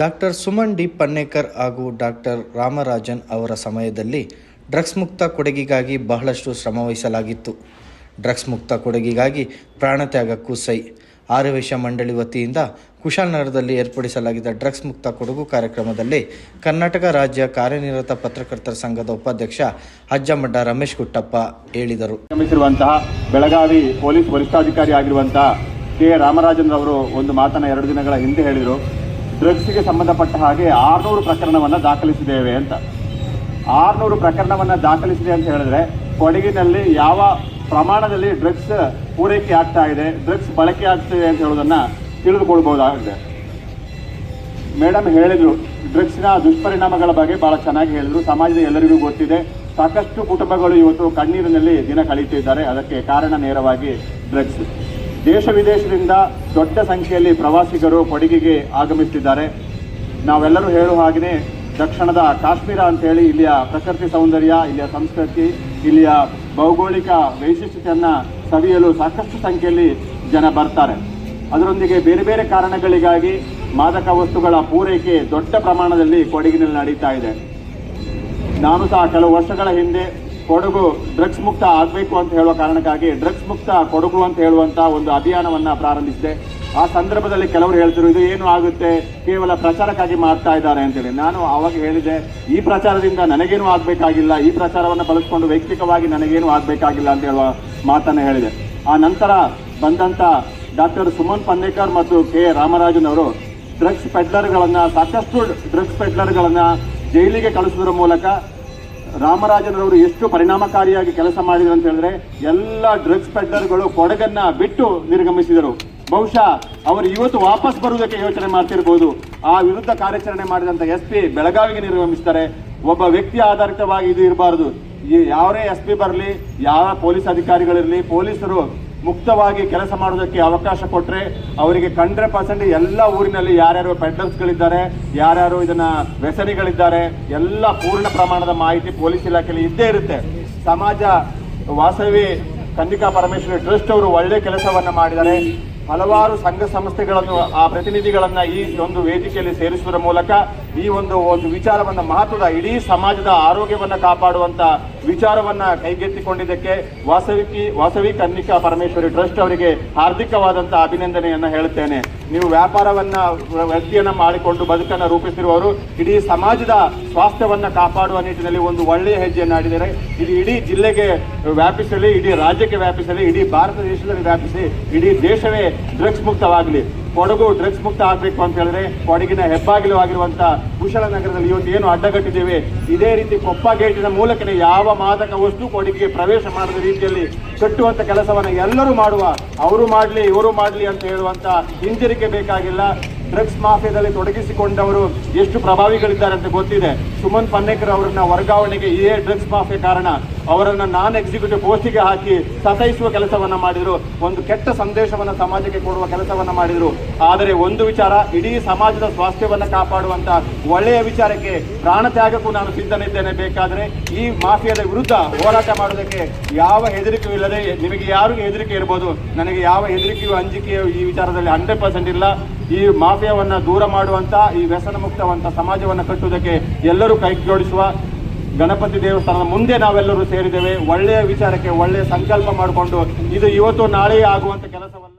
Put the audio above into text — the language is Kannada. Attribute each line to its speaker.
Speaker 1: ಡಾಕ್ಟರ್ ಸುಮನ್ ಡಿ ಪನ್ನೇಕರ್ ಹಾಗೂ ಡಾಕ್ಟರ್ ರಾಮರಾಜನ್ ಅವರ ಸಮಯದಲ್ಲಿ ಡ್ರಗ್ಸ್ ಮುಕ್ತ ಕೊಡುಗೆಗಾಗಿ ಬಹಳಷ್ಟು ಶ್ರಮವಹಿಸಲಾಗಿತ್ತು. ಡ್ರಗ್ಸ್ ಮುಕ್ತ ಕೊಡುಗೆಗಾಗಿ ಪ್ರಾಣತ್ಯಾಗಕ್ಕೂ ಸೈ. ಆರ್ಯವೇಶ ಮಂಡಳಿ ವತಿಯಿಂದ ಕುಶಾಲನಗರದಲ್ಲಿ ಏರ್ಪಡಿಸಲಾಗಿದ್ದ ಡ್ರಗ್ಸ್ ಮುಕ್ತ ಕೊಡಗು ಕಾರ್ಯಕ್ರಮದಲ್ಲಿ ಕರ್ನಾಟಕ ರಾಜ್ಯ ಕಾರ್ಯನಿರತ ಪತ್ರಕರ್ತರ ಸಂಘದ ಉಪಾಧ್ಯಕ್ಷ ಅಜ್ಜಮಡ್ಡ ರಮೇಶ್ ಗುಟ್ಟಪ್ಪ ಹೇಳಿದರು.
Speaker 2: ಆಗಮಿಸಿರುವಂತಹ ಬೆಳಗಾವಿ ಪೊಲೀಸ್ ವರಿಷ್ಠಾಧಿಕಾರಿ ಆಗಿರುವಂತಹ ಕೆ. ರಾಮರಾಜನ್ ಅವರು ಒಂದು ಮಾತನ್ನ ಎರಡು ದಿನಗಳ ಹಿಂದೆ ಹೇಳಿದರು. ಡ್ರಗ್ಸ್ಗೆ ಸಂಬಂಧಪಟ್ಟ ಹಾಗೆ ಆರುನೂರು ಪ್ರಕರಣವನ್ನು ದಾಖಲಿಸಿದ್ದೇವೆ ಅಂತ. ಆರುನೂರು ಪ್ರಕರಣವನ್ನು ದಾಖಲಿಸಿದೆ ಅಂತ ಹೇಳಿದ್ರೆ ಕೊಡಗಿನಲ್ಲಿ ಯಾವ ಪ್ರಮಾಣದಲ್ಲಿ ಡ್ರಗ್ಸ್ ಪೂರೈಕೆ ಆಗ್ತಾ ಇದೆ, ಡ್ರಗ್ಸ್ ಬಳಕೆ ಆಗ್ತಿದೆ ಅಂತ ಹೇಳೋದನ್ನ ತಿಳಿದುಕೊಳ್ಬಹುದಾಗಿದೆ. ಮೇಡಮ್ ಹೇಳಿದರು, ಡ್ರಗ್ಸ್ನ ದುಷ್ಪರಿಣಾಮಗಳ ಬಗ್ಗೆ ಬಹಳ ಚೆನ್ನಾಗಿ ಹೇಳಿದರು, ಸಮಾಜದ ಎಲ್ಲರಿಗೂ ಗೊತ್ತಿದೆ. ಸಾಕಷ್ಟು ಕುಟುಂಬಗಳು ಇವತ್ತು ಕಣ್ಣೀರಿನಲ್ಲಿ ದಿನ ಕಳೀತಿದ್ದಾರೆ, ಅದಕ್ಕೆ ಕಾರಣ ನೇರವಾಗಿ ಡ್ರಗ್ಸ್. ದೇಶ ವಿದೇಶದಿಂದ ದೊಡ್ಡ ಸಂಖ್ಯೆಯಲ್ಲಿ ಪ್ರವಾಸಿಗರು ಕೊಡಗಿಗೆ ಆಗಮಿಸುತ್ತಿದ್ದಾರೆ. ನಾವೆಲ್ಲರೂ ಹೇಳುವ ಹಾಗೆಯೇ ದಕ್ಷಿಣದ ಕಾಶ್ಮೀರ ಅಂತೇಳಿ ಇಲ್ಲಿಯ ಪ್ರಕೃತಿ ಸೌಂದರ್ಯ, ಇಲ್ಲಿಯ ಸಂಸ್ಕೃತಿ, ಇಲ್ಲಿಯ ಭೌಗೋಳಿಕ ವೈಶಿಷ್ಟ್ಯತೆಯನ್ನು ಸವಿಯಲು ಸಾಕಷ್ಟು ಸಂಖ್ಯೆಯಲ್ಲಿ ಜನ ಬರ್ತಾರೆ. ಅದರೊಂದಿಗೆ ಬೇರೆ ಬೇರೆ ಕಾರಣಗಳಿಗಾಗಿ ಮಾದಕ ವಸ್ತುಗಳ ಪೂರೈಕೆ ದೊಡ್ಡ ಪ್ರಮಾಣದಲ್ಲಿ ಕೊಡಗಿನಲ್ಲಿ ನಡೀತಾ ಇದೆ. ನಾನು ಸಹ ಕೆಲವು ವರ್ಷಗಳ ಹಿಂದೆ ಕೊಡಗು ಡ್ರಗ್ಸ್ ಮುಕ್ತ ಆಗಬೇಕು ಅಂತ ಹೇಳುವ ಕಾರಣಕ್ಕಾಗಿ ಡ್ರಗ್ಸ್ ಮುಕ್ತ ಕೊಡಗು ಅಂತ ಹೇಳುವಂಥ ಒಂದು ಅಭಿಯಾನವನ್ನು ಪ್ರಾರಂಭಿಸಿದೆ. ಆ ಸಂದರ್ಭದಲ್ಲಿ ಕೆಲವರು ಹೇಳ್ತಿರು ಇದು ಏನು ಆಗುತ್ತೆ? ಕೇವಲ ಪ್ರಚಾರಕ್ಕಾಗಿ ಮಾಡ್ತಾ ಇದ್ದಾರೆ ಅಂತೇಳಿ ನಾನು ಅವಾಗ ಹೇಳಿದೆ, ಈ ಪ್ರಚಾರದಿಂದ ನನಗೇನು ಆಗಬೇಕಾಗಿಲ್ಲ. ಈ ಪ್ರಚಾರವನ್ನು ಬಳಸಿಕೊಂಡು ವೈಯಕ್ತಿಕವಾಗಿ ನನಗೇನು ಆಗಬೇಕಾಗಿಲ್ಲ ಅಂತ ಹೇಳುವ ಮಾತನ್ನು ಹೇಳಿದೆ. ಆ ನಂತರ ಬಂದಂಥ ಡಾಕ್ಟರ್ ಸುಮನ್ ಪನ್ನೇಕರ್ ಮತ್ತು ಕೆ. ರಾಮರಾಜನವರು ಡ್ರಗ್ಸ್ ಪೆಡ್ಲರ್ಗಳನ್ನು ಸಾಕಷ್ಟು ಡ್ರಗ್ಸ್ ಪೆಡ್ಲರ್ಗಳನ್ನು ಜೈಲಿಗೆ ಕಳಿಸೋದ್ರ ಮೂಲಕ ರಾಮರಾಜನವರು ಎಷ್ಟು ಪರಿಣಾಮಕಾರಿಯಾಗಿ ಕೆಲಸ ಮಾಡಿದರು ಅಂತ ಹೇಳಿದ್ರೆ ಎಲ್ಲ ಡ್ರಗ್ಸ್ ಪೆಡ್ಲರ್ಗಳು ಕೊಡಗನ್ನ ಬಿಟ್ಟು ನಿರ್ಗಮಿಸಿದರು. ಬಹುಶಃ ಅವರು ಇವತ್ತು ವಾಪಸ್ ಬರುವುದಕ್ಕೆ ಯೋಚನೆ ಮಾಡ್ತಿರ್ಬೋದು. ಆ ವಿರುದ್ಧ ಕಾರ್ಯಾಚರಣೆ ಮಾಡಿದಂತ ಎಸ್ ಪಿ ಬೆಳಗಾವಿಗೆ ನಿರ್ಗಮಿಸ್ತಾರೆ. ಒಬ್ಬ ವ್ಯಕ್ತಿ ಆಧಾರಿತವಾಗಿ ಇದು ಇರಬಾರದು. ಯಾವೇ ಎಸ್ ಪಿ ಬರಲಿ, ಯಾವ ಪೊಲೀಸ್ ಅಧಿಕಾರಿಗಳಿರಲಿ, ಪೊಲೀಸರು ಮುಕ್ತವಾಗಿ ಕೆಲಸ ಮಾಡೋದಕ್ಕೆ ಅವಕಾಶ ಕೊಟ್ಟರೆ ಅವರಿಗೆ ಕಂಡ್ರೆ ಪರ್ಸೆಂಟ್ ಎಲ್ಲ ಊರಿನಲ್ಲಿ ಯಾರ್ಯಾರು ಪೆಡ್ಲರ್ಸ್ಗಳಿದ್ದಾರೆ ಯಾರ್ಯಾರು ಇದನ್ನ ವ್ಯಸನಿಗಳಿದ್ದಾರೆ, ಎಲ್ಲ ಪೂರ್ಣ ಪ್ರಮಾಣದ ಮಾಹಿತಿ ಪೊಲೀಸ್ ಇಲಾಖೆಯಲ್ಲಿ ಇದ್ದೇ ಇರುತ್ತೆ. ಸಮಾಜ ವಾಸವಿ ಕನ್ನಿಕಾ ಪರಮೇಶ್ವರಿ ಟ್ರಸ್ಟ್ ಅವರು ಒಳ್ಳೆ ಕೆಲಸವನ್ನ ಮಾಡಿದ್ದಾರೆ. ಹಲವಾರು ಸಂಘ ಸಂಸ್ಥೆಗಳನ್ನು, ಆ ಪ್ರತಿನಿಧಿಗಳನ್ನು ಈ ಒಂದು ವೇದಿಕೆಯಲ್ಲಿ ಸೇರಿಸುವುದರ ಮೂಲಕ ಈ ಒಂದು ಒಂದು ವಿಚಾರವನ್ನ ಮಹತ್ವದ ಇಡೀ ಸಮಾಜದ ಆರೋಗ್ಯವನ್ನ ಕಾಪಾಡುವಂತ ವಿಚಾರವನ್ನ ಕೈಗೆತ್ತಿಕೊಂಡಿದ್ದಕ್ಕೆ ವಾಸವಿಕಿ, ವಾಸವಿ ಕನ್ನಿಕಾ ಪರಮೇಶ್ವರಿ ಟ್ರಸ್ಟ್ ಅವರಿಗೆ ಹಾರ್ದಿಕವಾದಂತ ಅಭಿನಂದನೆಯನ್ನ ಹೇಳುತ್ತೇನೆ. ನೀವು ವ್ಯಾಪಾರವನ್ನ ವ್ಯಕ್ತಿಯನ್ನ ಮಾಡಿಕೊಂಡು ಬದುಕನ್ನ ರೂಪಿಸಿರುವವರು ಇಡೀ ಸಮಾಜದ ಸ್ವಾಸ್ಥ್ಯವನ್ನ ಕಾಪಾಡುವ ನಿಟ್ಟಿನಲ್ಲಿ ಒಂದು ಒಳ್ಳೆಯ ಹೆಜ್ಜೆಯನ್ನು ಆಡಿದರೆ, ಇದು ಇಡೀ ಜಿಲ್ಲೆಗೆ ವ್ಯಾಪಿಸಲಿ, ಇಡೀ ರಾಜ್ಯಕ್ಕೆ ವ್ಯಾಪಿಸಲಿ, ಇಡೀ ಭಾರತ ದೇಶದಲ್ಲಿ ವ್ಯಾಪಿಸಿ ಇಡೀ ದೇಶವೇ ಡ್ರಗ್ಸ್ ಮುಕ್ತವಾಗಲಿ. ಕೊಡಗು ಡ್ರಗ್ಸ್ ಮುಕ್ತ ಆಗಬೇಕು ಅಂತ ಹೇಳಿದ್ರೆ ಕೊಡಗಿನ ಹೆಬ್ಬಾಗಿಲು ಆಗಿರುವಂತ ಕುಶಲನಗರದಲ್ಲಿ ಇವತ್ತು ಏನು ಅಡ್ಡಗಟ್ಟಿದ್ದೇವೆ? ಇದೇ ರೀತಿ ಕೊಪ್ಪ ಗೇಟಿನ ಮೂಲಕನೇ ಯಾವ ಮಾದಕ ವಸ್ತು ಕೊಡಗಿಗೆ ಪ್ರವೇಶ ಮಾಡದ ರೀತಿಯಲ್ಲಿ ಕಟ್ಟುವಂತ ಕೆಲಸವನ್ನ ಎಲ್ಲರೂ ಮಾಡುವ, ಅವರು ಮಾಡಲಿ, ಇವರು ಮಾಡಲಿ ಅಂತ ಹೇಳುವಂತ ಹಿಂಜರಿಕೆ ಬೇಕಾಗಿಲ್ಲ. ಡ್ರಗ್ಸ್ ಮಾಫಿಯಾದಲ್ಲಿ ತೊಡಗಿಸಿಕೊಂಡವರು ಎಷ್ಟು ಪ್ರಭಾವಿಗಳಿದ್ದಾರೆ ಅಂತ ಗೊತ್ತಿದೆ. ಸುಮನ್ ಪನ್ನೇಕರ್ ಅವರನ್ನ ವರ್ಗಾವಣೆಗೆ ಇದೇ ಡ್ರಗ್ಸ್ ಮಾಫಿಯಾ ಕಾರಣ ಅವರನ್ನ ನಾನ್ ಎಕ್ಸಿಕ್ಯೂಟಿವ್ ಪೋಸ್ಟಿಗೆ ಹಾಕಿ ಸತಾಯಿಸುವ ಕೆಲಸವನ್ನ ಮಾಡಿದ್ರು. ಒಂದು ಕೆಟ್ಟ ಸಂದೇಶವನ್ನ ಸಮಾಜಕ್ಕೆ ಕೊಡುವ ಕೆಲಸವನ್ನ ಮಾಡಿದ್ರು. ಆದರೆ ಒಂದು ವಿಚಾರ, ಇಡೀ ಸಮಾಜದ ಸ್ವಾಸ್ಥ್ಯವನ್ನ ಕಾಪಾಡುವಂತ ಒಳ್ಳೆಯ ವಿಚಾರಕ್ಕೆ ಪ್ರಾಣ ತ್ಯಾಗಕ್ಕೂ ನಾನು ಸಿದ್ಧನಿದ್ದೇನೆ. ಬೇಕಾದರೆ ಈ ಮಾಫಿಯಾದ ವಿರುದ್ಧ ಹೋರಾಟ ಮಾಡೋದಕ್ಕೆ ಯಾವ ಹೆದರಿಕೆಯೂ ಇಲ್ಲದೆ, ನಿಮಗೆ ಯಾರಿಗೂ ಹೆದರಿಕೆ ಇರ್ಬೋದು? ನನಗೆ ಯಾವ ಹೆದರಿಕೆಯೂ, ಅಂಜಿಕೆಯೂ ಈ ವಿಚಾರದಲ್ಲಿ ಹಂಡ್ರೆಡ್ ಪರ್ಸೆಂಟ್ ಇಲ್ಲ. ಈ ಮಾಫಿಯಾವನ್ನ ದೂರ ಮಾಡುವಂತ, ಈ ವ್ಯಸನ ಮುಕ್ತವಂತ ಸಮಾಜವನ್ನ ಕಟ್ಟುವುದಕ್ಕೆ ಎಲ್ಲರೂ ಕೈ ಜೋಡಿಸುವ ಗಣಪತಿ ದೇವಸ್ಥಾನದ ಮುಂದೆ ನಾವೆಲ್ಲರೂ ಸೇರಿದ್ದೇವೆ. ಒಳ್ಳೆಯ ವಿಚಾರಕ್ಕೆ ಒಳ್ಳೆಯ ಸಂಕಲ್ಪ ಮಾಡಿಕೊಂಡು ಇದು ಇವತ್ತು ನಾಳೆ ಆಗುವಂತ ಕೆಲಸವನ್ನ